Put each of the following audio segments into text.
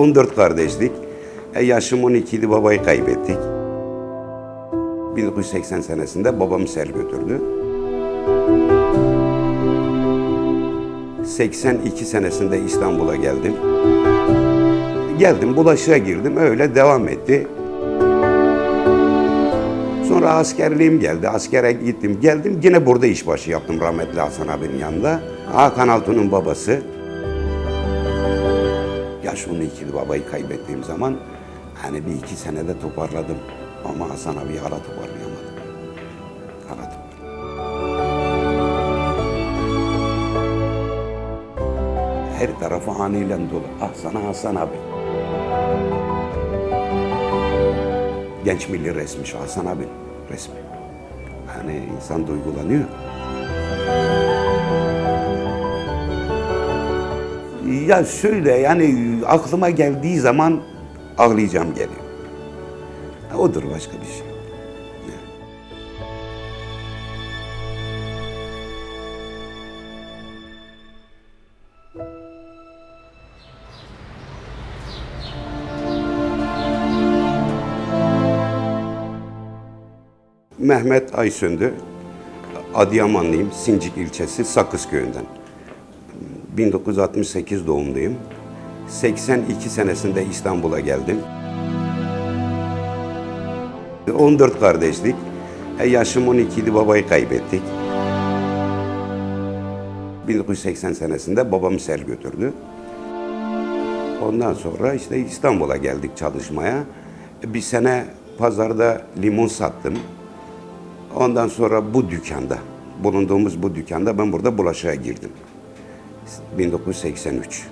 14 kardeşlik. E, yaşım 12 idi babayı kaybettik. 1980 senesinde babamı sel götürdü. 82 senesinde İstanbul'a geldim. Geldim bulaşığa girdim öyle devam etti. Sonra askerliğim geldi. Askere gittim. Geldim yine burada işbaşı yaptım rahmetli Hasan abinin yanında. Hakan Altun'un babası. Yaş 12'li babayı kaybettiğim zaman hani bir iki senede toparladım. Ama Hasan abiyi hala toparlayamadım. Hala. Her tarafı anıyla dolu. Ah sana Hasan abi. Genç milli resmi şu Hasan abi resmi. Hani insan duygulanıyor. Ya şöyle yani aklıma geldiği zaman ağlayacağım geliyor. Odur başka bir şey. Mehmet Aysöndü. Adıyamanlıyım. Sincik ilçesi Sakız köyünden. 1968 doğumluyum. 82 senesinde İstanbul'a geldim. 14 kardeşlik. E, yaşım 12 idi babayı kaybettik. 1980 senesinde babamı sel götürdü. Ondan sonra işte İstanbul'a geldik çalışmaya. Bir sene pazarda limon sattım. Ondan sonra bu dükkanda, bulunduğumuz bu dükkanda ben burada bulaşığa girdim. 1983.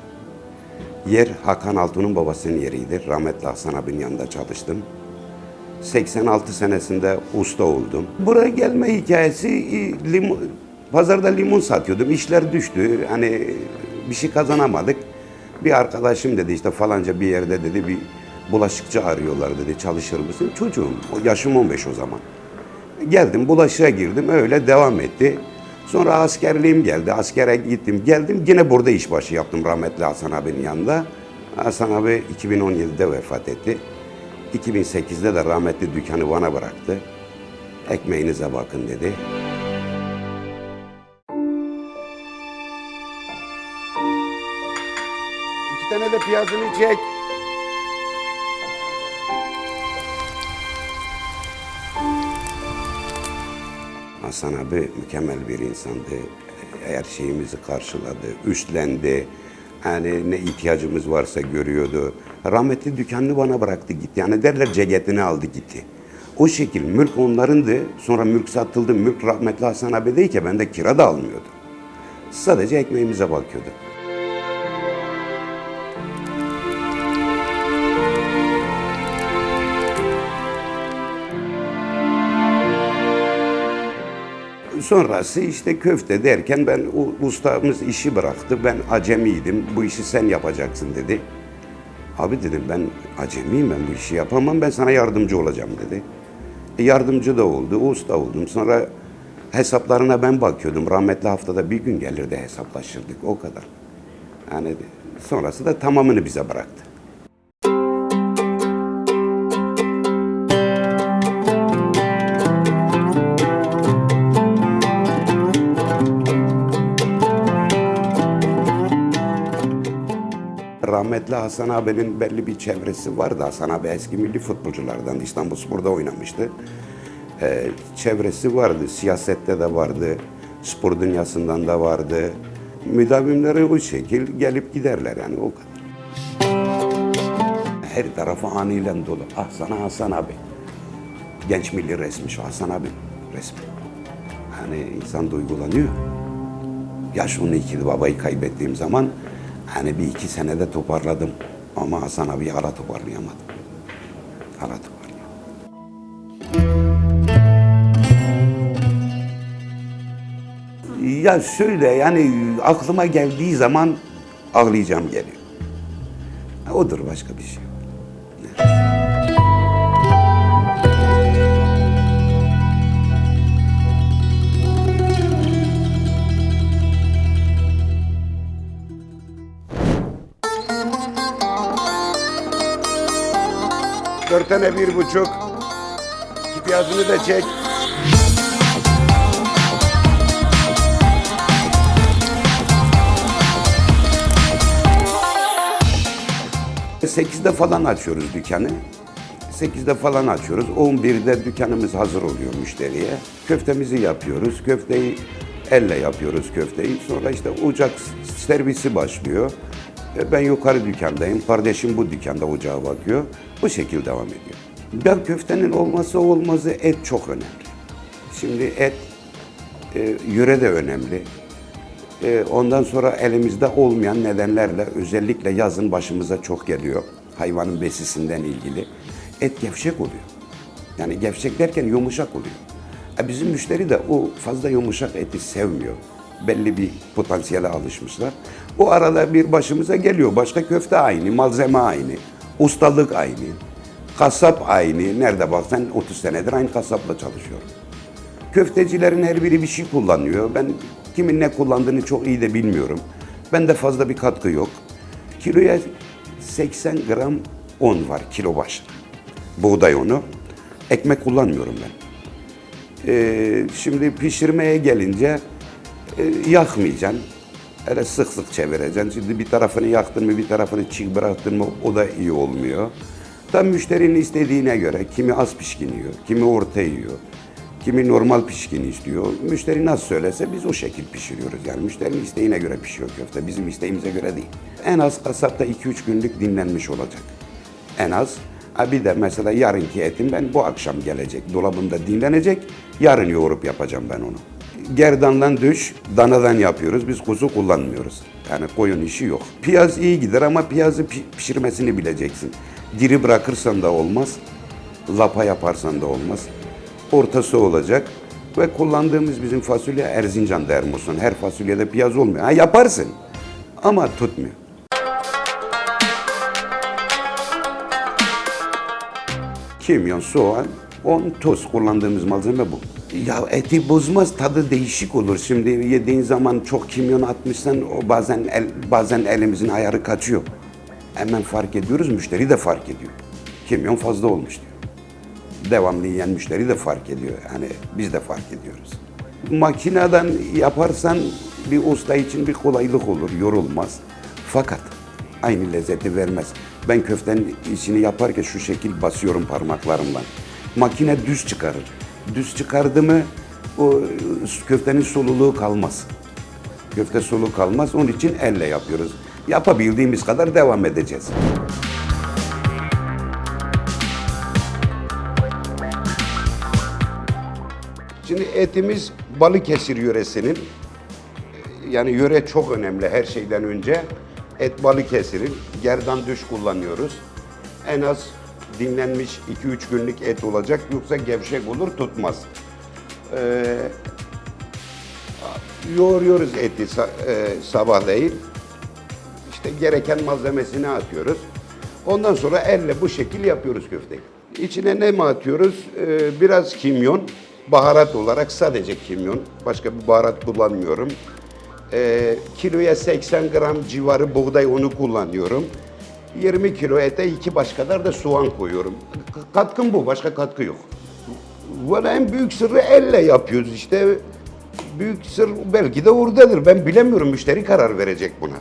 Yer Hakan Altun'un babasının yeriydi. Rahmetli Hasan abinin yanında çalıştım. 86 senesinde usta oldum. Buraya gelme hikayesi e, limon, pazarda limon satıyordum. İşler düştü. Hani bir şey kazanamadık. Bir arkadaşım dedi işte falanca bir yerde dedi bir bulaşıkçı arıyorlar dedi. Çalışır mısın? Çocuğum. Yaşım 15 o zaman. Geldim bulaşığa girdim öyle devam etti. Sonra askerliğim geldi. Askere gittim geldim yine burada işbaşı yaptım rahmetli Hasan abinin yanında. Hasan abi 2017'de vefat etti. 2008'de de rahmetli dükkanı bana bıraktı. Ekmeğinize bakın dedi. İki tane de piyazını çek. Hasan abi mükemmel bir insandı. Her şeyimizi karşıladı, üstlendi. Yani ne ihtiyacımız varsa görüyordu. Rahmetli dükkanını bana bıraktı gitti. Yani derler ceketini aldı gitti. O şekil mülk onlarındı. Sonra mülk satıldı. Mülk rahmetli Hasan abi değil ki ben de kira da almıyordu. Sadece ekmeğimize bakıyordu. Sonrası işte köfte derken ben ustamız işi bıraktı. Ben acemiydim. Bu işi sen yapacaksın dedi. Abi dedim ben acemiyim ben bu işi yapamam ben sana yardımcı olacağım dedi. E, yardımcı da oldu, usta oldum. Sonra hesaplarına ben bakıyordum. Rahmetli haftada bir gün gelirdi hesaplaşırdık o kadar. Yani sonrası da tamamını bize bıraktı. Rahmetli Hasan abinin belli bir çevresi vardı. Hasan abi eski milli futbolculardan İstanbul Spor'da oynamıştı. Ee, çevresi vardı, siyasette de vardı, spor dünyasından da vardı. Müdavimleri o şekil gelip giderler yani o kadar. Her tarafı anıyla dolu. Ah sana Hasan abi. Genç milli resmi şu Hasan abi resmi. Hani insan duygulanıyor. Yaş 12'li babayı kaybettiğim zaman hani bir iki senede toparladım. Ama Hasan abi hala toparlayamadım. Hala toparlayamadım. Ya şöyle yani aklıma geldiği zaman ağlayacağım geliyor. Odur başka bir şey. Bir tane bir buçuk. İki piyazını da çek. Sekizde falan açıyoruz dükkanı. 8'de falan açıyoruz. 11'de dükkanımız hazır oluyor müşteriye. Köftemizi yapıyoruz. Köfteyi elle yapıyoruz köfteyi. Sonra işte ocak servisi başlıyor. E, Ben yukarı dükkandayım. Kardeşim bu dükkanda ocağa bakıyor. Bu şekilde devam ediyor. Ben köftenin olması olmazı et çok önemli. Şimdi et e, yöre de önemli. E, ondan sonra elimizde olmayan nedenlerle özellikle yazın başımıza çok geliyor. Hayvanın besisinden ilgili. Et gevşek oluyor. Yani gevşek derken yumuşak oluyor. E, bizim müşteri de o fazla yumuşak eti sevmiyor. Belli bir potansiyele alışmışlar. O arada bir başımıza geliyor. Başka köfte aynı, malzeme aynı, ustalık aynı, kasap aynı. Nerede baksan 30 senedir aynı kasapla çalışıyorum. Köftecilerin her biri bir şey kullanıyor. Ben kimin ne kullandığını çok iyi de bilmiyorum. Bende fazla bir katkı yok. Kiloya 80 gram un var kilo başına. Buğday unu. Ekmek kullanmıyorum ben. Ee, şimdi pişirmeye gelince e, yakmayacaksın. Öyle sık sık çevireceksin. Şimdi bir tarafını yaktın mı bir tarafını çiğ bıraktın mı o da iyi olmuyor. Tam müşterinin istediğine göre kimi az pişkin yiyor, kimi orta yiyor, kimi normal pişkin istiyor. Müşteri nasıl söylese biz o şekil pişiriyoruz. Yani müşterinin isteğine göre pişiyor köfte. Bizim isteğimize göre değil. En az kasapta 2-3 günlük dinlenmiş olacak. En az. Ha bir de mesela yarınki etim ben bu akşam gelecek. Dolabımda dinlenecek. Yarın yoğurup yapacağım ben onu. Gerdandan düş, danadan yapıyoruz. Biz kuzu kullanmıyoruz. Yani koyun işi yok. Piyaz iyi gider ama piyazı pi- pişirmesini bileceksin. Diri bırakırsan da olmaz. Lapa yaparsan da olmaz. Ortası olacak. Ve kullandığımız bizim fasulye Erzincan dermusun. Her fasulyede piyaz olmuyor. Ha yaparsın ama tutmuyor. Kimyon, soğan, un, tuz kullandığımız malzeme bu. Ya eti bozmaz, tadı değişik olur. Şimdi yediğin zaman çok kimyon atmışsan o bazen el, bazen elimizin ayarı kaçıyor. Hemen fark ediyoruz, müşteri de fark ediyor. Kimyon fazla olmuş diyor. Devamlı yiyen müşteri de fark ediyor. Yani biz de fark ediyoruz. Makineden yaparsan bir usta için bir kolaylık olur, yorulmaz. Fakat aynı lezzeti vermez. Ben köftenin içini yaparken şu şekil basıyorum parmaklarımla. Makine düz çıkarır. Düz çıkardı mı o köftenin soluluğu kalmaz. Köfte sulu kalmaz. Onun için elle yapıyoruz. Yapabildiğimiz kadar devam edeceğiz. Şimdi etimiz Balıkesir yöresinin yani yöre çok önemli her şeyden önce. Et Balıkesir'in gerdan düş kullanıyoruz. En az dinlenmiş 2-3 günlük et olacak yoksa gevşek olur tutmaz. Ee, yoğuruyoruz eti e, sabahleyin. İşte gereken malzemesini atıyoruz. Ondan sonra elle bu şekil yapıyoruz köfteyi. İçine ne mi atıyoruz? Ee, biraz kimyon, baharat olarak sadece kimyon. Başka bir baharat kullanmıyorum. Ee, kiloya 80 gram civarı buğday unu kullanıyorum. 20 kilo ete iki baş kadar da soğan koyuyorum. Katkım bu, başka katkı yok. Valla en büyük sırrı elle yapıyoruz işte. Büyük sır belki de oradadır. Ben bilemiyorum, müşteri karar verecek buna.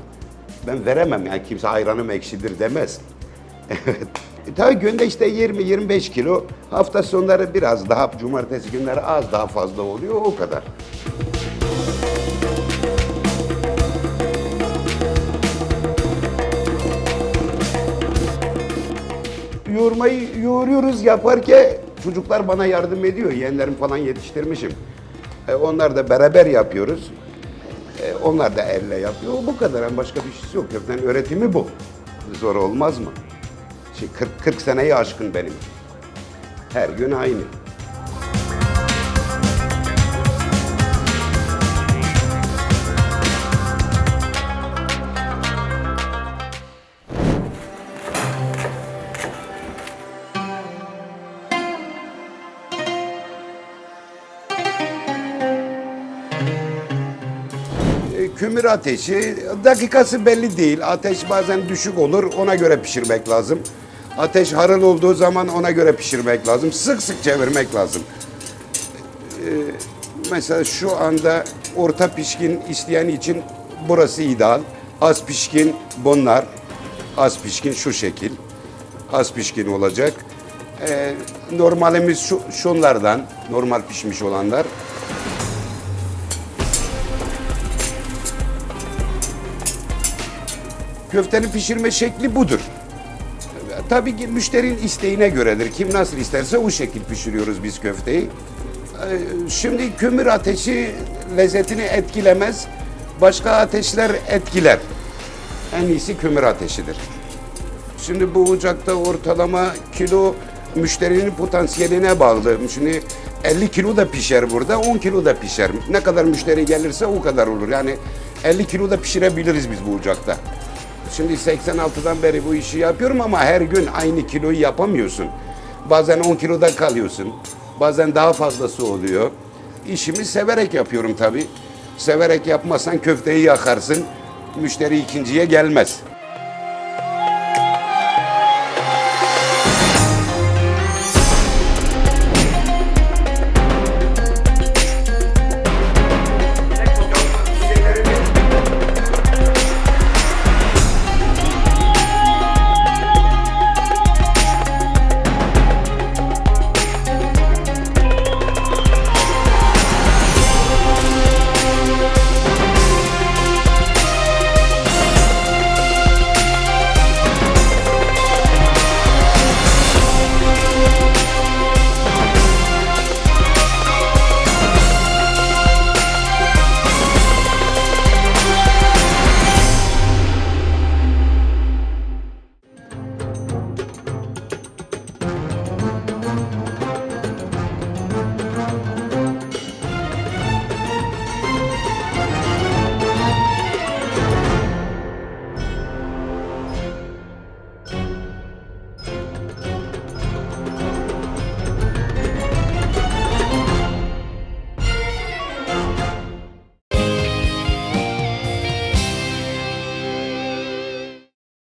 Ben veremem yani kimse ayranım ekşidir demez. Evet. E, tabii günde işte 20-25 kilo, hafta sonları biraz daha, cumartesi günleri az daha fazla oluyor o kadar. Yoğurmayı yoğuruyoruz yaparken çocuklar bana yardım ediyor. Yeğenlerim falan yetiştirmişim. E, onlar da beraber yapıyoruz. E, onlar da elle yapıyor. Bu kadar. Yani başka bir şey yok. Köftenin öğretimi bu. Zor olmaz mı? Şey, 40, 40 seneyi aşkın benim. Her gün aynı. Kümür ateşi dakikası belli değil. Ateş bazen düşük olur. Ona göre pişirmek lazım. Ateş harıl olduğu zaman ona göre pişirmek lazım. Sık sık çevirmek lazım. Ee, mesela şu anda orta pişkin isteyen için burası ideal. Az pişkin bunlar. Az pişkin şu şekil. Az pişkin olacak. Ee, normalimiz şu, şunlardan. Normal pişmiş olanlar. Köftenin pişirme şekli budur. Tabii ki müşterinin isteğine göredir. Kim nasıl isterse o şekil pişiriyoruz biz köfteyi. Ee, Şimdi kömür ateşi lezzetini etkilemez. Başka ateşler etkiler. En iyisi kömür ateşidir. Şimdi bu ocakta ortalama kilo müşterinin potansiyeline bağlı. Şimdi 50 kilo da pişer burada, 10 kilo da pişer. Ne kadar müşteri gelirse o kadar olur. Yani 50 kilo da pişirebiliriz biz bu ocakta. Şimdi 86'dan beri bu işi yapıyorum ama her gün aynı kiloyu yapamıyorsun. Bazen 10 kiloda kalıyorsun. Bazen daha fazlası oluyor. İşimi severek yapıyorum tabii. Severek yapmazsan köfteyi yakarsın. Müşteri ikinciye gelmez.